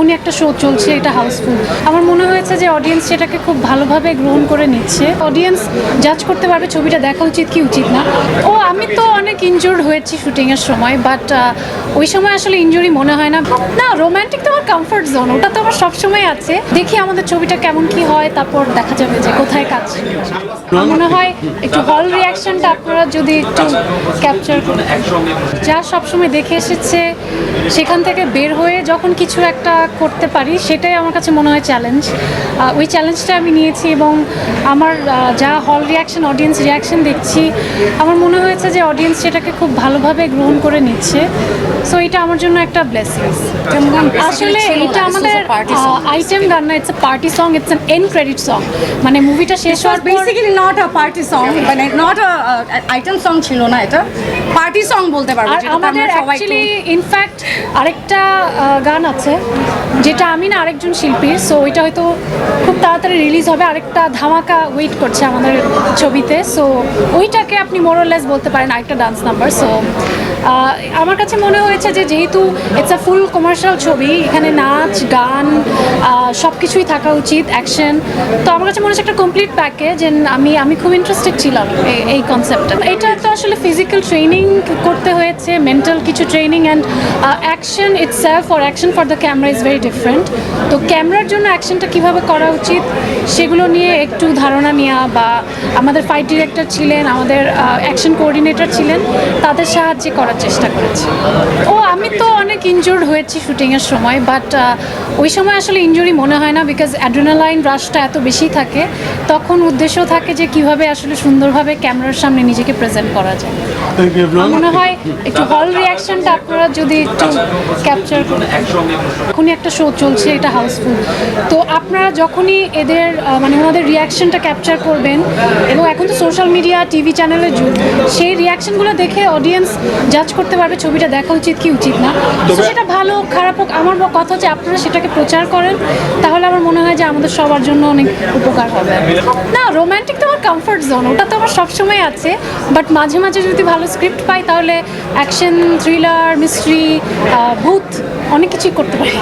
এখনই একটা শো চলছে, এটা হাউসফুল আমার মনে হয়েছে যে অডিয়েন্স সেটাকে খুব ভালোভাবে গ্রহণ করে নিচ্ছে। অডিয়েন্স জাজ করতে পারবে, ছবিটা দেখা উচিত কি উচিত না। ও, আমি তো অনেক ইনজোর্ড হয়েছি শুটিংয়ের সময় বাট ওই সময় আসলে ইনজুরি মনে হয় না। না রোম্যান্টিক তো আমার কমফর্ট জোন ওটা তো আমার সবসময় আছে। দেখি আমাদের ছবিটা কেমন কি হয়, তারপর দেখা যাবে যে কোথায় কাজ। মনে হয় একটু হল রিয়াকশনটা আপনারা যদি একটু ক্যাপচার করেন যা সবসময় দেখে এসেছে সেখান থেকে বের হয়ে যখন কিছু একটা করতে পারি সেটাই আমার কাছে মনে হয় চ্যালেঞ্জ ওই চ্যালেঞ্জটা আমি নিয়েছি এবং আমার যা হল রিয়াকশন অডিয়েন্স রিয়াকশন দেখছি আমার মনে হয়েছে যে অডিয়েন্স সেটাকে খুব ভালোভাবে গ্রহণ করে নিচ্ছে। সো এটা আমার জন্য একটা ব্লেসিংস আসলে এটা আমাদের আইটেম গান না it's a party song it's an end credit song মানে মুভিটা শেষ হওয়ার পর not a party song, মানে not a uh, item song ছিল না এটা। পার্টি সং বলতে পারব আর আমাদের অ্যাকচুয়ালি ইনফ্যাক্ট আরেকটা আহ, গান আছে যেটা আমি না আরেকজন শিল্পীর সো ওইটা হয়তো খুব তাড়াতাড়ি রিলিজ হবে। আরেকটা ধামাকা ওয়েট করছে আমাদের ছবিতে সো ওইটাকে আপনি মোরলেস বলতে পারেন আরেকটা ডান্স নাম্বার সো আমার কাছে মনে হয়েছে যে যেহেতু ইটস আ ফুল কমার্শিয়াল ছবি এখানে নাচ গান সব কিছুই থাকা উচিত অ্যাকশন তো আমার কাছে মনে হচ্ছে একটা কমপ্লিট প্যাকেজ আমি আমি খুব ইন্টারেস্টেড ছিলাম এই- কনসেপ্টটা এটা তো আসলে ফিজিক্যাল ট্রেনিং করতে হয়েছে মেন্টাল কিছু training and action it's self or action for the camera is very different তো ক্যামেরার জন্য অ্যাকশনটা কীভাবে করা উচিত, সেগুলো নিয়ে একটু ধারণা নেওয়া বা আমাদের ফাইট ডিরেক্টর ছিলেন, আমাদের অ্যাকশন কোঅর্ডিনেটর ছিলেন, তাদের সাহায্যে করার চেষ্টা করেছি। ও, আমি তো অনেক ইনজুর্ড হয়েছি শুটিংয়ের সময় বাট ওই সময় আসলে ইনজুরি মনে হয় না বিকজ অ্যাড্রেনালাইন রাশটা এত বেশি থাকে। তখন উদ্দেশ্য থাকে যে কীভাবে আসলে সুন্দরভাবে ক্যামেরার সামনে নিজেকে প্রেজেন্ট করা যায়। মনে হয় একটু হল রিয়াকশনটা আপনারা যদি একটু ক্যাপচার করেন। এখনই একটা শো চলছে এটা হাউসফুল তো আপনারা যখনই এদের মানে ওনাদের রিয়াকশনটা ক্যাপচার করবেন এবং এখন তো সোশ্যাল মিডিয়া টিভি চ্যানেলের যুগ সেই রিয়াকশনগুলো দেখে অডিয়েন্স জাজ করতে পারবে ছবিটা দেখা উচিত কি উচিত না। তো সেটা ভালো, খারাপ হোক, আমার কথা হচ্ছে আপনারা সেটাকে প্রচার করেন, তাহলে আমার মনে হয় যে আমাদের সবার জন্য অনেক উপকার হবে। না রোম্যান্টিক তো আমার কমফর্ট জোন ওটা তো আমার সবসময় আছে বাট মাঝে মাঝে যদি ভালো স্ক্রিপ্ট পাই, তাহলে অ্যাকশন থ্রিলার মিস্ট্রি ভূত, অনেক কিছুই করতে পারি।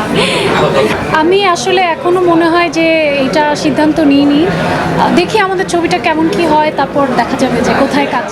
আমি আসলে এখনও মনে হয় যে এটা সিদ্ধান্ত নিইনি। দেখি আমাদের ছবিটা কেমন কি হয়, তারপর দেখা যাবে যে কোথায় কাজ